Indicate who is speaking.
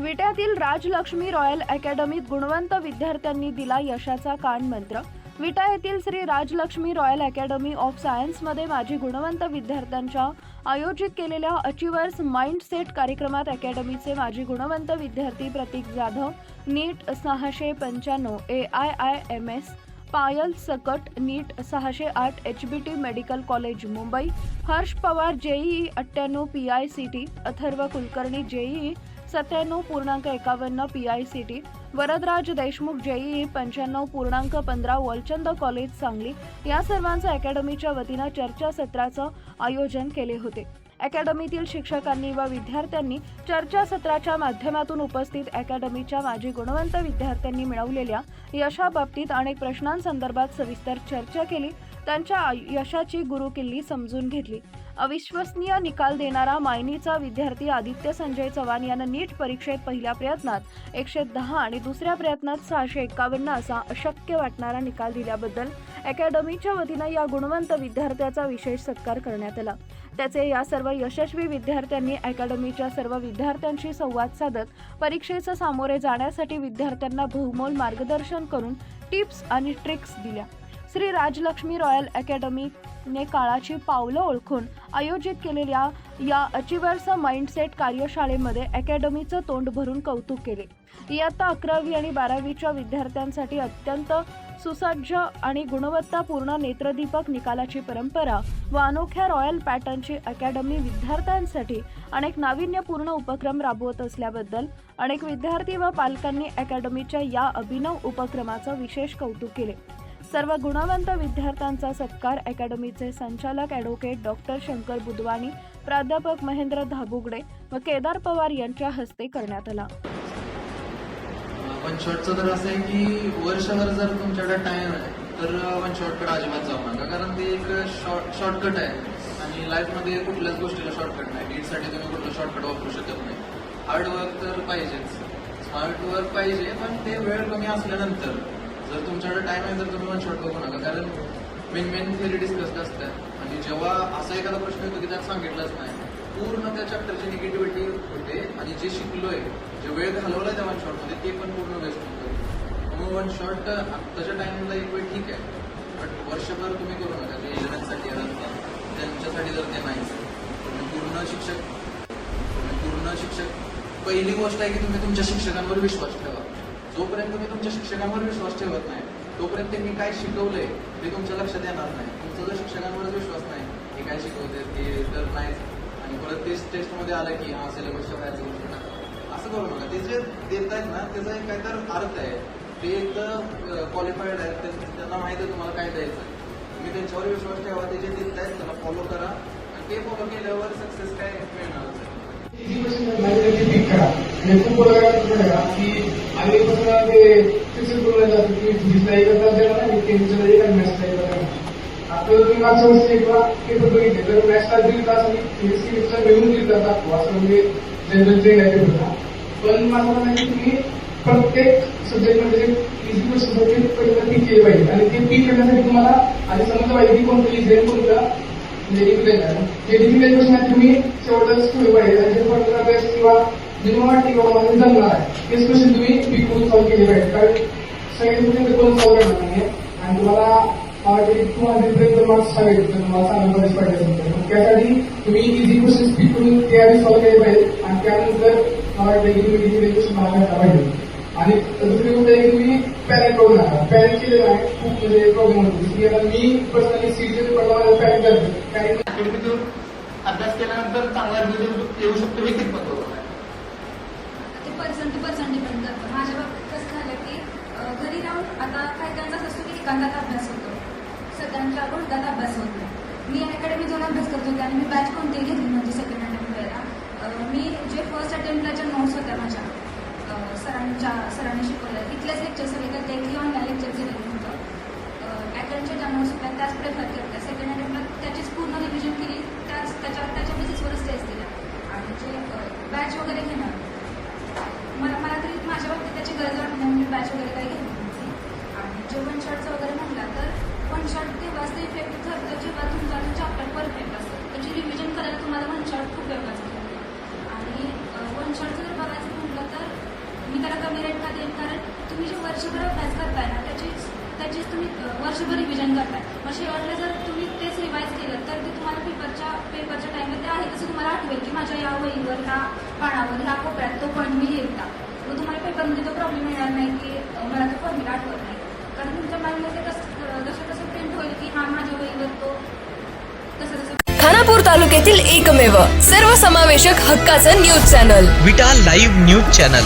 Speaker 1: विट्यातील Rajlakshmi royal अकॅडमीत गुणवंत विद्यार्थ्यांनी दिला यशाचा कान मंत्र विटा येथील Shri Rajlakshmi royal academy of सायन्समध्ये माजी गुणवंत विद्यार्थ्यांच्या आयोजित केलेल्या अचिवर्स माइंडसेट कार्यक्रमात अकॅडमीचे माजी गुणवंत विद्यार्थी प्रतीक जाधव नीट सहाशे पंच्याण्णव A I I M S Payal Sakat NEET सहाशे आठ H B T medical college Mumbai Harsh Pawar JEE अठ्ठ्याण्णव P I C T Atharva Kulkarni JEE सत्त्याण्णव पूर्णांक एकावन्न P I C T Varadraj Deshmukh JEE पंच्याण्णव पूर्णांक पंधरा वलचंद college Sangli या सर्वांचं अकॅडमीच्या वतीनं चर्चासत्राचं आयोजन केले होते. अकॅडमीतील शिक्षकांनी व विद्यार्थ्यांनी चर्चासत्राच्या माध्यमातून उपस्थित अकॅडमीच्या माजी गुणवंत विद्यार्थ्यांनी मिळवलेल्या यशाबाबतीत अनेक प्रश्नांसंदर्भात सविस्तर चर्चा केली त्यांच्या आय- यशाची गुरुकिल्ली समजून घेतली. अविश्वसनीय निकाल देणारा मायनीचा विद्यार्थी आदित्य संजय चव्हाण यानं नीट परीक्षेत पहिल्या प्रयत्नात एकशे दहा आणि दुसऱ्या प्रयत्नात सहाशे एकावन्न असा अशक्य वाटणारा निकाल दिल्याबद्दल अकॅडमीच्या वतीनं या गुणवंत विद्यार्थ्याचा विशेष सत्कार करण्यात आला. त्याचे या सर्व यशस्वी विद्यार्थ्यांनी अकॅडमीच्या सर्व विद्यार्थ्यांशी संवाद साधत परीक्षेचं सामोरे जाण्यासाठी विद्यार्थ्यांना बहुमोल मार्गदर्शन करून टिप्स आणि ट्रिक्स दिल्या. श्री राजलक्ष्मी रॉयल अकॅडमीने काळाची पावलं ओळखून आयोजित केलेल्या या अचिवर्स माइंडसेट कार्यशाळेमध्ये अकॅडमीचं तोंड भरून कौतुक केले. इयत्ता अकरावी आणि बारावीच्या विद्यार्थ्यांसाठी अत्यंत सुसज्ज आणि गुणवत्तापूर्ण नेत्रदीपक निकालाची परंपरा व अनोख्या रॉयल पॅटर्नची अकॅडमी विद्यार्थ्यांसाठी अनेक नाविन्यपूर्ण उपक्रम राबवत असल्याबद्दल अनेक विद्यार्थी व पालकांनी अकॅडमीच्या या अभिनव उपक्रमाचं विशेष कौतुक केले. सर्व गुणवंत विद्यार्थ्यांचा सत्कार अकॅडमीचे संचालक ॲडव्होकेट डॉक्टर शंकर बुधवानी प्राध्यापक महेंद्र धाबुगडे व केदार पवार यांच्या हस्ते करण्यात आला.
Speaker 2: वन शॉटचं तर असं आहे की वर्षभर जर तुमच्याकडे टाइम आहे तर वन शॉर्टकट अजिबात जाऊ नका. कारण ते एक शॉर्ट शॉर्टकट आहे. आणि लाईफमध्ये कुठल्याच गोष्टीला शॉर्टकट नाही. नीटसाठी तुम्ही कुठलं शॉर्टकट वापरू शकत नाही. हार्डवर्क तर पाहिजेच. स्मार्ट वर्क पाहिजे पण ते वेळ कमी असल्यानंतर जर तुमच्याकडे टाइम आहे तर तुम्ही वन शॉट बघू नका. कारण मेन मेन थेरी डिस्कस असतात. आणि जेव्हा असा एखादा प्रश्न येतो की त्यात सांगितलंच नाही पूर्ण त्या चॅप्टरची निगेटिव्हिटी होते. आणि जे शिकलोय जे वेळ घालवलाय त्या वन शॉटमध्ये ते पण पूर्ण वेस्ट होतं. म्हणून वन शॉट आत्ताच्या टायमिंगला एक वेळ ठीक आहे. बट वर्षभर तुम्ही करू नका. जे इलेव्हनसाठी त्यांच्यासाठी जर ते नाही तुम्ही पूर्ण शिक्षक तुम्ही पूर्ण शिक्षक. पहिली गोष्ट आहे की तुम्ही तुमच्या शिक्षकांवर विश्वास ठेवा. जोपर्यंत तुम्ही तुमच्या शिक्षकांवर विश्वास ठेवत नाही तोपर्यंत त्यांनी काय शिकवलंय ते तुमच्या लक्षात येणार नाही. तुमचा जर शिक्षकांवरच विश्वास नाही हे काय शिकवते ते तर नाहीच. आणि परत तेच टेस्टमध्ये आलं की हा सिलेबसच्या बाहेरचं गोष्ट टाका असं करू नका. ते जे देत आहेत ना त्याचा एक काय तर अर्थ आहे. ते एक तर क्वालिफाईड आहेत ते- त्यांना माहिती आहे तुम्हाला काय द्यायचं तुम्ही त्यांच्यावर विश्वास ठेवा ते जे देत आहेत त्याला फॉलो करा. आणि ते फॉलो केल्यावर सक्सेस काय मिळणारच आहे.
Speaker 3: आणि बघा ते शिक्षण करून जातो की फिजिक्सला एक तास द्यावा आणि केमिस्ट्रीला आणि मॅथ्सला एक तास आता तुम्ही मागच्या वर्षी एकदा बघितले तर मॅथ्सला दीड तास आणि केमिस्ट्रीला मिळून असं म्हणजे जनरल ट्रेन आहे होता पण माझं म्हणणं की तुम्ही प्रत्येक इझी क्वेश्चन सब्जेक्ट पहिल्यांदा पी केले पाहिजे. आणि ते पी करण्यासाठी तुम्हाला आणि समजलं पाहिजे की कोणतं इझी कोणतं म्हणजे डिफिकल्ट आहे ते डिफिकल्ट क्वेश्चन आहे तुम्ही शेवटच ठेवले पाहिजे. आणि ते फक्त किंवा जेव्हा मला जमणार आहे. तेच क्वेश्चन तुम्ही पी चालू सॉल्व्ह केले पाहिजे. कारण सगळे तुम्ही करून सॉल्व्ह नाही आणि तुम्हाला मला वाटतं मार्क्स हवे तर तुम्हाला कॉलेज पाहिजे मग त्यासाठी तुम्ही इझी क्वेश्चन पिक करून सॉल्व आधी पाहिजे. आणि त्यानंतर मला वाटतं की तुम्ही क्वेश्चन मला पाहिजे. आणि दुसरी गोष्ट आहे की तुम्ही पॅनिक करू नका पॅनिक केले नाही खूप म्हणजे प्रॉब्लेम होतो. की आता मी पर्सनली सीजन पडला पॅनिक करतो कारण
Speaker 4: अभ्यास केल्यानंतर चांगला रिझल्ट येऊ शकतो हे कितपत
Speaker 5: पर्सन टू पर्सन डिपेंड करतं. माझ्या बाबतीत कसं झालं की घरी राहून आता काही काहींचा असतो की एकांतात अभ्यास होतो. सगळ्यांच्या उलटात अभ्यास होत नाही. मी अकॅडमी जाऊन अभ्यास करत होते आणि मी बॅच कोणतीही घेतली नव्हती सेकंड अटेम्प्ट वेळेला मी जे फर्स्ट अटेम्प्टला ज्या नोट्स होत्या माझ्या सरांच्या सरांनी शिकवल्या तिथल्याच लेक्चर सगळे करते. की ऑनलाईन लेक्चर दिलेलं होतं. अकॅडमीच्या ज्या नोट्स होत्या त्याच प्रेफर केल्या सेकंड अटेम्प्टला त्याचीच पूर्ण रिव्हिजन केली त्याच त्याच्या त्याच्या बेसिसवरच टेस्ट दिल्या. आणि जे बॅच वगैरे घेणार मला मला तरी माझ्या बाबतीत त्याची गरज वाटत नाही मी बॅच वगैरे काही घेतली नव्हती आणि जे वन शॉटचं वगैरे म्हटलं तर वन शॉट तेव्हाच ते इफेक्ट ठरतं जेव्हा तुमचा तो चॅप्टर परफेक्ट असतो. त्याची रिव्हिजन करायला तुम्हाला वन शॉट खूप व्यवस्थित आणि वन शॉटचं जर बघायचं म्हटलं तर मी जरा कमी रेंटला देईन? कारण तुम्ही जे वर्षभर अभ्यास करताय ना त्याचीच त्याचीच तुम्ही वर्षभर रिव्हिजन करताय. मग शेवटला जर तुम्ही तेच रिवाईज केलं तर ते तुम्हाला पेपरच्या पेपरच्या टाईममध्ये आहे तसं तुम्हाला आठवेल की माझ्या या वहीवर ना पानावर कोपऱ्यात तो पॉईंट मी लिहिलता. मग तुम्हाला पेपरमध्ये तो प्रॉब्लेम येणार नाही की मला तो फॉर्म्युला आठवत नाही. कारण तुमच्या माइंडमध्ये कसं जसं कसं प्रिंट होईल की हा माझ्या वहीवर तो तसं तसं.
Speaker 6: खानापूर तालुक्यातील एकमेव सर्वसमावेशक हक्काचं news channel
Speaker 7: Vita live news channel.